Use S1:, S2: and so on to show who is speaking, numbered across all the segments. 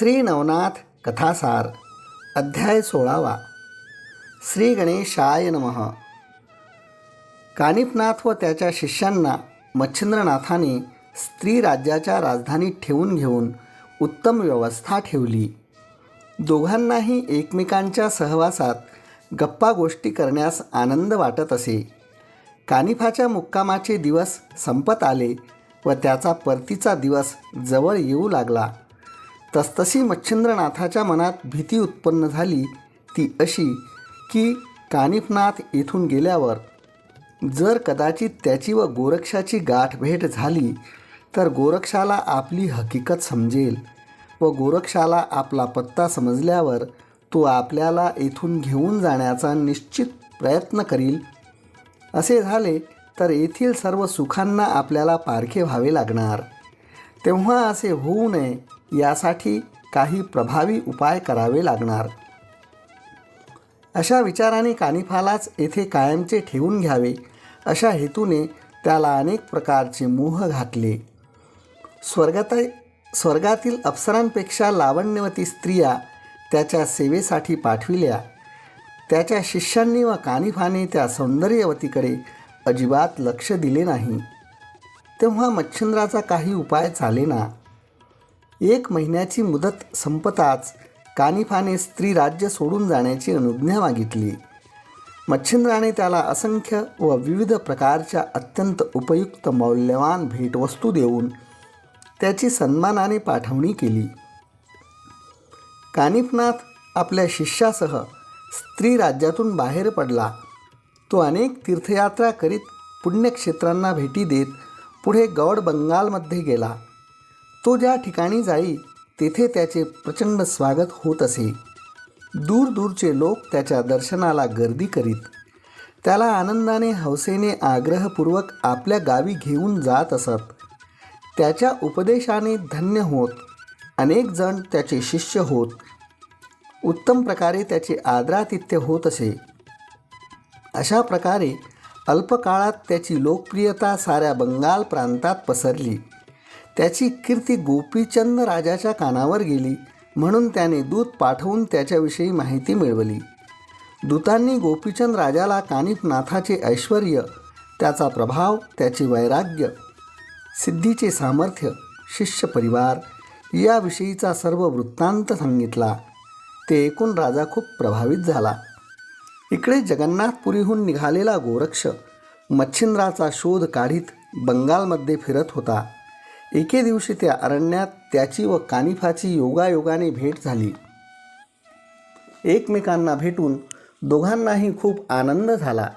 S1: श्री नवनाथ कथासार अध्याय सोळावा. श्री गणेशाय नमः. कानिफनाथ व त्याच्या शिष्यांना मच्छिंद्रनाथाने स्त्री राज्याच्या राजधानीत ठेवून घेऊन उत्तम व्यवस्था ठेवली. दोघांनाही एकमेकांच्या सहवासात गप्पा गोष्टी करण्यास आनंद वाटत असे. कानिफाच्या मुक्कामाचे दिवस संपत आले व त्याचा परतीचा दिवस जवळ येऊ लागला. तसतशी मच्छिंद्रनाथाच्या मनात भीती उत्पन्न झाली ती अशी की कानिफनाथ येथून गेल्यावर जर कदाचित त्याची व गोरक्षाची गाठभेट झाली तर गोरक्षाला आपली हकीकत समजेल व गोरक्षाला आपला पत्ता समजल्यावर तो आपल्याला येथून घेऊन जाण्याचा निश्चित प्रयत्न करील. असे झाले तर येथील सर्व सुखांना आपल्याला पारखे व्हावे लागणार. तेव्हा असे होऊ नये यासाठी काही प्रभावी उपाय करावे लागणार. अशा विचाराने कानिफालाच येथे कायमचे ठेवून घ्यावे. अशा हेतूने त्याला अनेक प्रकारचे मोह घातले. स्वर्गात स्वर्गातील अप्सरांपेक्षा लावण्यवती स्त्रिया त्याच्या सेवेसाठी पाठविल्या. त्याच्या शिष्यांनी व कानिफाने त्या सौंदर्यवतीकडे अजिबात लक्ष दिले नाही. तेव्हा मच्छिंद्राचा काही उपाय चालेना. एक महिन्याची मुदत संपताच कानिफाने स्त्री राज्य सोडून जाण्याची अनुज्ञा मागितली. मच्छिंद्राने त्याला असंख्य व विविध प्रकारच्या अत्यंत उपयुक्त मौल्यवान भेटवस्तू देऊन त्याची सन्मानाने पाठवणी केली. कानिफनाथ आपल्या शिष्यासह स्त्री राज्यातून बाहेर पडला. तो अनेक तीर्थयात्रा करीत पुण्यक्षेत्रांना भेटी देत पुढे गौड बंगालमध्ये गेला. तो ज्या ठिकाणी जाई तेथे त्याचे प्रचंड स्वागत होत असे. दूरदूरचे लोक त्याच्या दर्शनाला गर्दी करीत. त्याला आनंदाने हौसेने आग्रहपूर्वक आपल्या गावी घेऊन जात असत. त्याच्या उपदेशाने धन्य होत. अनेक जण त्याचे शिष्य होत. उत्तम प्रकारे त्याचे आदरातिथ्य होत असे. अशा प्रकारे अल्पकाळात त्याची लोकप्रियता साऱ्या बंगाल प्रांतात पसरली. त्याची कीर्ती गोपीचंद राजाच्या कानावर गेली. म्हणून त्याने दूत पाठवून त्याच्याविषयी माहिती मिळवली. दूतांनी गोपीचंद राजाला कानिपनाथाचे ऐश्वर त्याचा प्रभाव त्याचे वैराग्य सिद्धीचे सामर्थ्य शिष्य परिवार याविषयीचा सर्व वृत्तांत सांगितला. ते ऐकून राजा खूप प्रभावित झाला. इकडे जगन्नाथपुरीहून निघालेला गोरक्ष मच्छिंद्राचा शोध काढीत बंगालमध्ये फिरत होता. एके दिवशी त्या अरण्यात त्याची व कानिफाची योगायोगाने भेट झाली. एकमेकांना भेटून दोघांनाही खूप आनंद झाला.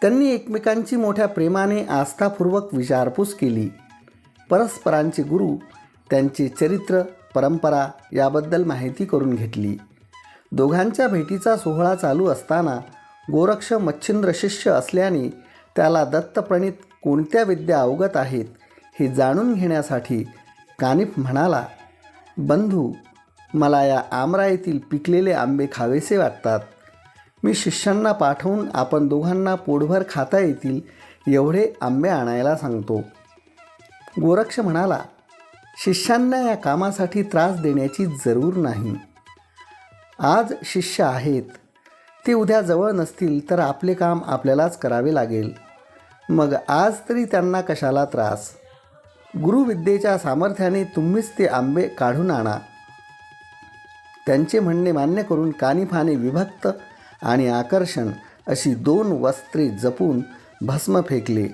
S1: त्यांनी एकमेकांची मोठ्या प्रेमाने आस्थापूर्वक विचारपूस केली. परस्परांचे गुरु त्यांचे चरित्र परंपरा याबद्दल माहिती करून घेतली. दोघांच्या भेटीचा सोहळा चालू असताना गोरक्ष मच्छिंद्र शिष्य असल्याने त्याला दत्तप्रणित कोणत्या विद्या अवगत आहेत हे जाणून घेण्यासाठी कानिफ म्हणाला बंधू मला या आमराईतील पिकलेले आंबे खावेसे वाटतात. मी शिष्यांना पाठवून आपण दोघांना पोटभर खाता येतील एवढे आंबे आणायला सांगतो. गोरक्ष म्हणाला शिष्यांना या कामासाठी त्रास देण्याची जरूर नाही. आज शिष्य आहेत. ते उद्या जवळ नसतील तर आपले काम आपल्यालाच करावे लागेल. मग आज तरी त्यांना कशाला त्रास? गुरुविद्येच्या सामर्थ्याने तुम्हीच ते आंबे काढून आणा. त्यांचे म्हणणे मान्य करून कानिफाने विभक्त आणि आकर्षण अशी दोन वस्त्रे जपून भस्म फेकले.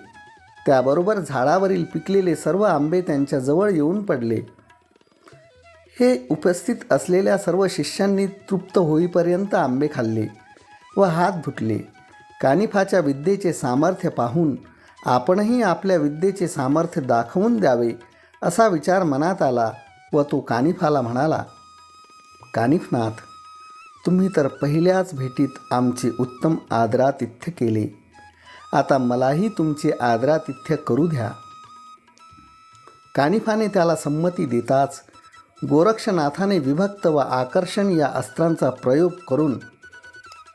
S1: त्याबरोबर झाडावरील पिकलेले सर्व आंबे त्यांच्याजवळ येऊन पडले. हे उपस्थित असलेल्या सर्व शिष्यांनी तृप्त होईपर्यंत आंबे खाल्ले व हात धुतले. कानिफाच्या विद्येचे सामर्थ्य पाहून आपणही आपल्या विद्येचे सामर्थ्य दाखवून द्यावे असा विचार मनात आला व तो कानिफाला म्हणाला कानिफनाथ तुम्ही तर पहिल्याच भेटीत आमचे उत्तम आदरातिथ्य केले. आता मलाही तुमचे आदरातिथ्य करू द्या. कानिफाने त्याला संमती देताच गोरक्षनाथाने विभक्त व आकर्षण या अस्त्रांचा प्रयोग करून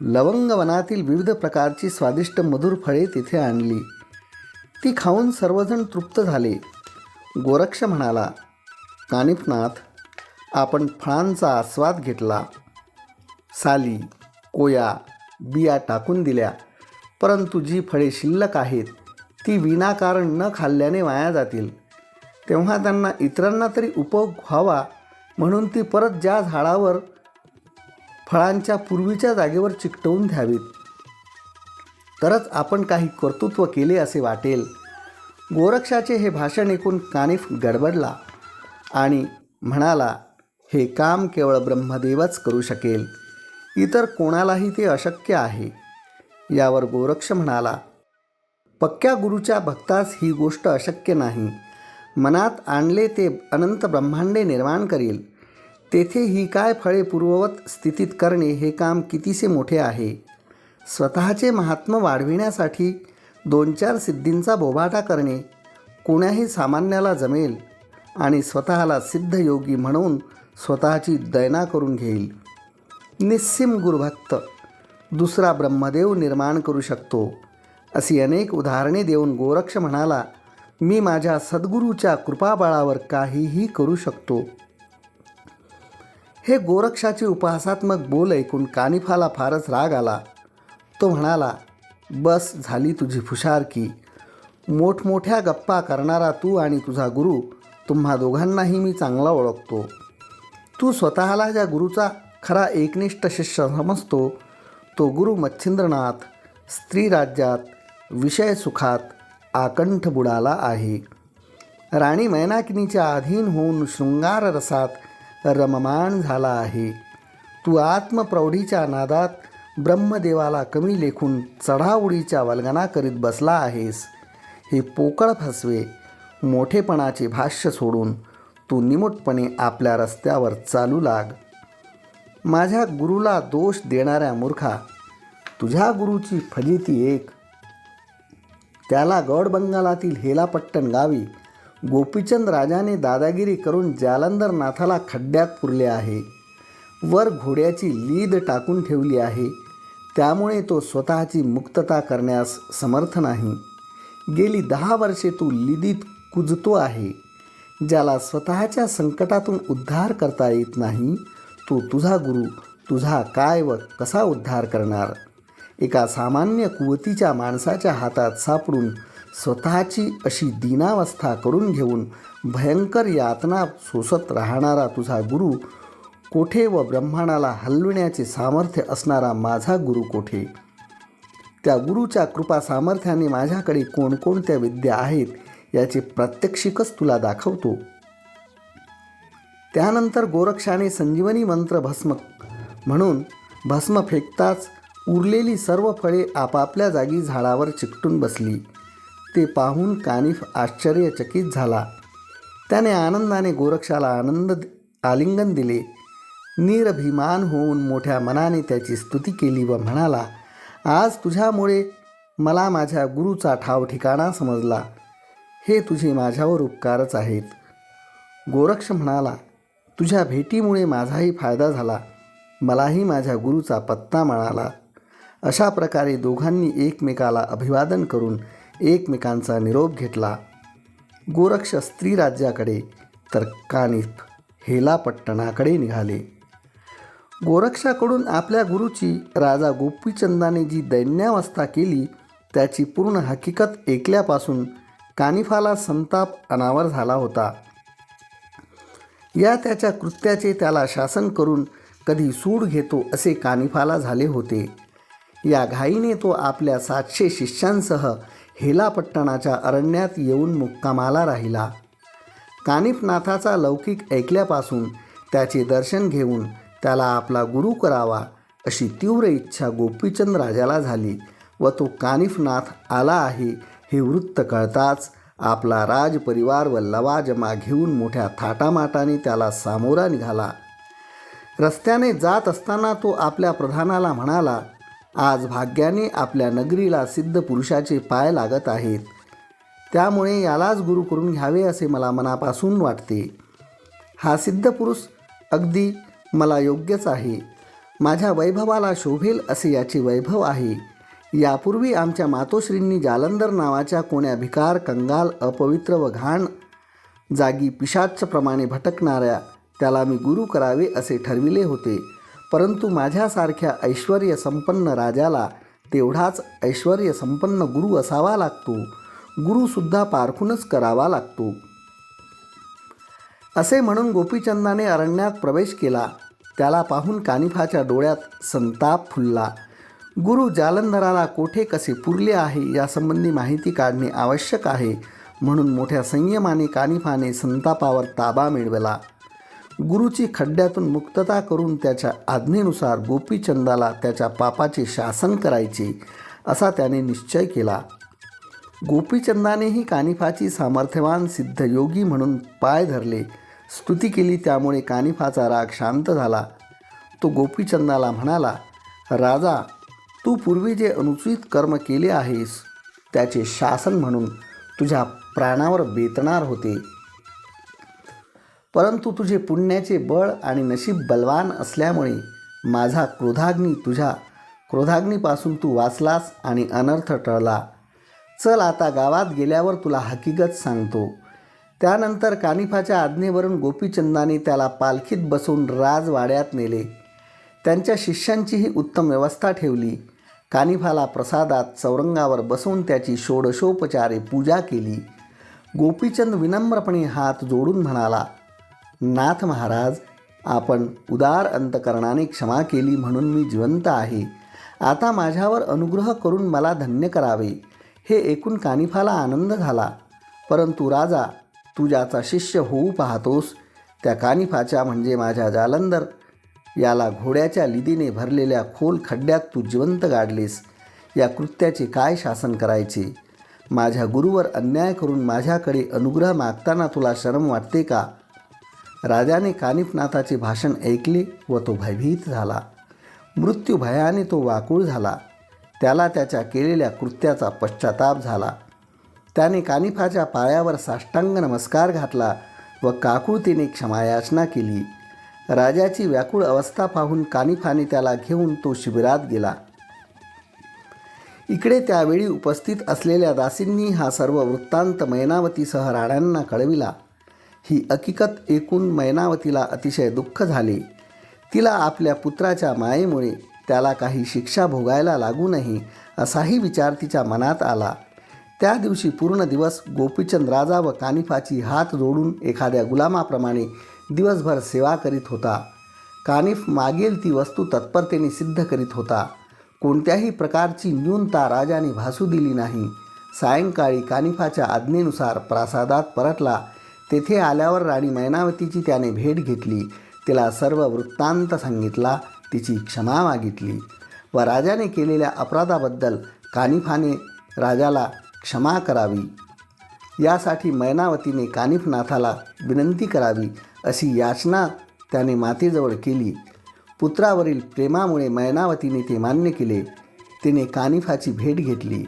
S1: लवंगवनातील विविध प्रकारची स्वादिष्ट मधुर फळे तिथे आणली. ती खाऊन सर्वजण तृप्त झाले. गोरक्ष म्हणाला कानिफनाथ आपण फळांचा आस्वाद घेतला. साली कोया बिया टाकून दिल्या. परंतु जी फळे शिल्लक आहेत ती विनाकारण न खाल्ल्याने वाया जातील. तेव्हा त्यांना इतरांना तरी उपयोग व्हावा म्हणून ती परत ज्या झाडावर फळांच्या पूर्वीच्या जागेवर चिकटवून द्यावीत तरच आपण काही कर्तृत्व केले असे वाटेल. गोरक्षाचे हे भाषण ऐकून कानिफ गडबडला आणि म्हणाला हे काम केवळ ब्रह्मदेवच करू शकेल. इतर कोणालाही ते अशक्य आहे. यावर गोरक्ष म्हणाला पक्क्या गुरुच्या भक्तास ही गोष्ट अशक्य नाही. मनात आणले ते अनंत ब्रह्मांडे निर्माण करेल. तेथे ही काय फळे पूर्ववत स्थितीत करणे हे काम कितीसे मोठे आहे? स्वतःचे महात्म वाढविण्यासाठी दोन चार सिद्धींचा बोभाटा करणे कोण्याही सामान्याला जमेल आणि स्वतःला सिद्ध योगी म्हणून स्वतःची दैना करून घेईल. निस्सिम गुरुभक्त दुसरा ब्रह्मदेव निर्माण करू शकतो अशी अनेक उदाहरणे देऊन गोरक्ष म्हणाला मी माझ्या सद्गुरूच्या कृपाबळावर काहीही करू शकतो. हे गोरक्षाचे उपहासात्मक बोल ऐकून कानिफाला फारच राग आला. तो म्हणाला बस झाली तुझी फुशारकी मोठमोठ्या गप्पा करणारा तू आणि तुझा गुरु तुम्हा दोघांनाही मी चांगला ओळखतो. तू स्वतःला ज्या गुरुचा खरा एकनिष्ठ शिष्य समजतो तो गुरु मच्छिंद्रनाथ स्त्री राज्यात विषय सुखात आकंठ बुडाला आहे. राणी मैनाकिनीच्या अधीन होऊन शृंगार रसात रममाण झाला आहे. तू आत्मप्रौढीच्या नादात ब्रह्मदेवाला कमी लेखून चढाउडीच्या वल्गना करीत बसला आहेस. हे पोकळ फसवे मोठेपणाचे भाष्य सोडून तू निमूटपणे आपल्या रस्त्यावर चालू लाग. माझ्या गुरुला दोष देणाऱ्या मूर्खा तुझ्या गुरुची फजिती एक. त्याला गौडबंगालातील हेलापट्टण गावी गोपीचंद राजाने दादागिरी करून जालंधरनाथाला खड्ड्यात पुरले आहे. वर घोड्याची लीद टाकून ठेवली आहे. त्यामुळे तो स्वतःची मुक्तता करण्यास समर्थ नाही. गेली दहा वर्षे तू लिदीत कुजतो आहे. ज्याला स्वतःच्या संकटातून उद्धार करता येत नाही तो तुझा गुरु तुझा काय व कसा उद्धार करणार? एका सामान्य कुवतीच्या माणसाच्या हातात सापडून स्वतःची अशी दीनावस्था करून घेऊन भयंकर यातना सोसत राहणारा तुझा गुरु कोठे व ब्रह्मांडाला हलविण्याचे सामर्थ्य असणारा माझा गुरु कोठे? त्या गुरुच्या कृपा सामर्थ्याने माझ्याकडे कोणकोणत्या विद्या आहेत याचे प्रात्यक्षिकच तुला दाखवतो. त्यानंतर गोरक्षाने संजीवनी मंत्र भस्म म्हणून भस्म फेकताच उरलेली सर्व फळे आपापल्या जागी झाडावर चिकटून बसली. ते पाहून कानिफ आश्चर्यचकित झाला. त्याने आनंदाने गोरक्षाला आनंद आलिंगन दिले. निरभिमान होऊन मोठ्या मनाने त्याची स्तुती केली व म्हणाला आज तुझ्यामुळे मला माझ्या गुरुचा ठाव ठिकाणा समजला. हे तुझे माझ्यावर उपकारच आहेत. गोरक्ष म्हणाला तुझ्या भेटीमुळे माझाही फायदा झाला. मलाही माझ्या गुरुचा पत्ता मिळाला. अशा प्रकारे दोघांनी एकमेकाला अभिवादन करून एकमेकांचा निरोप घेतला. गोरक्ष स्त्री राज्याकडे तर कानिफ हेलापट्टणाकडे निघाले. गोरक्षाकडून आपल्या गुरुची राजा गोपीचंदाने जी दैन्यावस्था केली त्याची पूर्ण हकीकत ऐकल्यापासून कानिफाला संताप अनावर झाला होता. या त्याच्या कृत्याचे त्याला शासन करून कधी सूड घेतो असे कानिफाला झाले होते. या घाईने तो आपल्या सातशे शिष्यांसह हेलापट्टणाच्या अरण्यात येऊन मुक्कामाला राहिला. कानिफनाथाचा लौकिक ऐकल्यापासून त्याचे दर्शन घेऊन त्याला आपला गुरु करावा अशी तीव्र इच्छा गोपीचंद राजाला झाली व तो कानिफनाथ आला आहे हे वृत्त कळताच आपला राजपरिवार व लवाजमा घेऊन मोठ्या थाटामाटाने त्याला सामोरा निघाला. रस्त्याने जात असताना तो आपल्या प्रधानाला म्हणाला आज भाग्याने आपल्या नगरीला सिद्ध पुरुषाचे पाय लागत आहेत. त्यामुळे यालाच गुरु करून घ्यावे असे मला मनापासून वाटते. हा सिद्ध पुरुष अगदी मला योग्यच आहे. माझ्या वैभवाला शोभेल असे याची वैभव आहे. यापूर्वी आमच्या मातोश्रींनी जालंधर नावाच्या कोण्या भिकार कंगाल अपवित्र व घाण जागी पिशाचप्रमाणे भटकणाऱ्या त्याला मी गुरु करावे असे ठरविले होते. परंतु माझ्यासारख्या ऐश्वर्यसंपन्न राजाला तेवढाच ऐश्वर्यसंपन्न गुरु असावा लागतो. गुरुसुद्धा पारखूनच करावा लागतो. असे म्हणून गोपीचंदाने अरण्यात प्रवेश केला. त्याला पाहून कानिफाच्या डोळ्यात संताप फुलला. गुरु जालंधराला कोठे कसे पुरले आहे यासंबंधी माहिती काढणे आवश्यक आहे म्हणून मोठ्या संयमाने कानिफाने संतापावर ताबा मिळवला. गुरुची खड्ड्यातून मुक्तता करून त्याच्या आज्ञेनुसार गोपीचंदाला त्याच्या पापाचे शासन करायचे असा त्याने निश्चय केला. गोपीचंदानेही कानिफाची सामर्थ्यवान सिद्धयोगी म्हणून पाय धरले. स्तुती केली त्यामुळे कानिफाचा राग शांत झाला. तो गोपीचंदाला म्हणाला राजा तू पूर्वी जे अनुचित कर्म केले आहेस त्याचे शासन म्हणून तुझ्या प्राणावर बेतणार होते. परंतु तुझे पुण्याचे बळ आणि नशीब बलवान असल्यामुळे माझा क्रोधाग्नी तुझ्या क्रोधाग्नीपासून तू वाचलास आणि अनर्थ टळला. चल आता गावात गेल्यावर तुला हकीकत सांगतो. त्यानंतर कानिफाच्या आज्ञेवरून गोपीचंदाने त्याला पालखीत बसून राजवाड्यात नेले. त्यांच्या शिष्यांचीही उत्तम व्यवस्था ठेवली. कानिफाला प्रसादात चौरंगावर बसून त्याची षोडशोपचारे पूजा केली. गोपीचंद विनम्रपणे हात जोडून म्हणाला नाथ महाराज आपण उदार अंतकरणाने क्षमा केली म्हणून मी जिवंत आहे. आता माझ्यावर अनुग्रह करून मला धन्य करावे. हे ऐकून कानिफाला आनंद झाला. परंतु राजा तू ज्याचा शिष्य होऊ पाहतोस त्या कानिफाच्या म्हणजे माझ्या जालंधर याला घोड्याच्या लिदीने भरलेल्या खोल खड्ड्यात तू जिवंत गाडलीस. या कृत्याचे काय शासन करायचे? माझ्या गुरुवर अन्याय करून माझ्याकडे अनुग्रह मागताना तुला शरम वाटते का? राजाने कानिफनाथाचे भाषण ऐकले व तो भयभीत झाला. मृत्यू भयाने तो वाकूळ झाला. त्याला त्याच्या केलेल्या कृत्याचा पश्चाताप झाला. त्याने कानिफाच्या पायावर साष्टांग नमस्कार घातला व काकुळतीने क्षमायाचना केली. राजाची व्याकुळ अवस्था पाहून कानिफाने त्याला घेऊन तो शिबिरात गेला. इकडे त्यावेळी उपस्थित असलेल्या दासींनी हा सर्व वृत्तांत मैनावतीसह राण्यांना कळविला. ही हकीकत ऐकून मैनावतीला अतिशय दुःख झाले. तिला आपल्या पुत्राच्या मायेमुळे त्याला काही शिक्षा भोगायला लागू नये असाही विचार तिच्या मनात आला. त्या दिवशी पूर्ण दिवस गोपीचंद राजा व कानिफाची हात जोडून एखाद्या गुलामाप्रमाणे दिवसभर सेवा करीत होता. कानिफ मागेल ती वस्तू तत्परतेने सिद्ध करीत होता. कोणत्याही प्रकारची न्यूनता राजाने भासू दिली नाही. सायंकाळी कानिफाच्या आज्ञेनुसार प्रासादात परतला. तेथे आल्यावर राणी मैनावतीची त्याने भेट घेतली. तिला सर्व वृत्तांत सांगितला. तिची क्षमा मागितली व राजाने केलेल्या अपराधाबद्दल कानिफाने राजाला क्षमा करावी. यासाठी मैनावतीने कानिफनाथाला विनंती करावी अशी याचना त्याने मातेजवळ केली. पुत्रावरील प्रेमामुळे मैनावतीने ते मान्य केले. तिने कानिफाची भेट घेतली.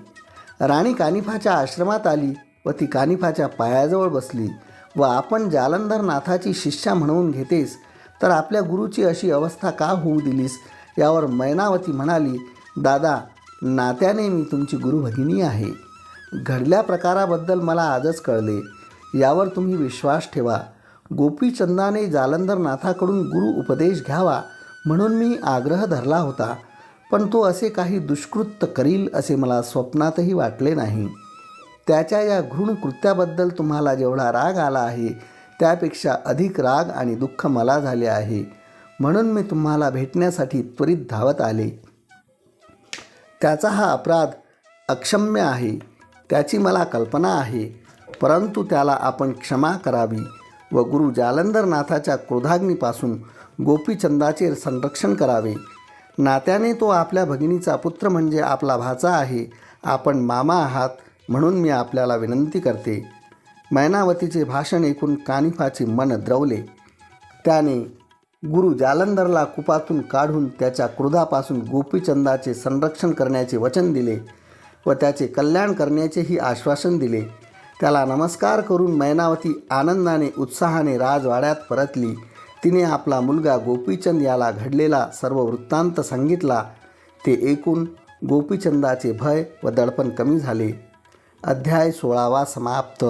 S1: राणी कानिफाच्या आश्रमात आली व ती कानिफाच्या पायाजवळ बसली व आपण जालंधरनाथाची शिष्या म्हणवून घेतेस तर आपल्या गुरुची अशी अवस्था का होऊ दिलीस? यावर मैनावती म्हणाली दादा नात्याने मी तुमची गुरुभगिनी आहे. घडल्या प्रकाराबद्दल मला आजच कळले. यावर तुम्ही विश्वास ठेवा. गोपीचंदाने जालंधरनाथाकडून गुरु उपदेश घ्यावा म्हणून मी आग्रह धरला होता. पण तो असे काही दुष्कृत्य करील असे मला स्वप्नातही वाटले नाही. त्याच्या या घृण कृत्याबद्दल तुम्हाला जेवढा राग आला आहे त्यापेक्षा अधिक राग आणि दुःख मला झाले आहे. म्हणून मी तुम्हाला भेटण्यासाठी त्वरित धावत आले. त्याचा हा अपराध अक्षम्य आहे. त्याची मला कल्पना आहे. परंतु त्याला आपण क्षमा करावी व गुरु जालंधरनाथाच्या क्रोधाग्नीपासून गोपीचंदाचे संरक्षण करावे. नात्याने तो आपल्या भगिनीचा पुत्र म्हणजे आपला भाचा आहे. आपण मामा आहात म्हणून मी आपल्याला विनंती करते. मैनावतीचे भाषण ऐकून कानिफाचे मन द्रवले. त्याने गुरु जालंधरला कुपातून काढून त्याच्या क्रोधापासून गोपीचंदाचे संरक्षण करण्याचे वचन दिले व त्याचे कल्याण करण्याचेही आश्वासन दिले. त्याला नमस्कार करून मैनावती आनंदाने उत्साहाने राजवाड्यात परतली. तिने आपला मुलगा गोपीचंद याला घडलेला सर्व वृत्तांत सांगितला. ते ऐकून गोपीचंदाचे भय व दडपण कमी झाले. अध्याय सोळावा समाप्त.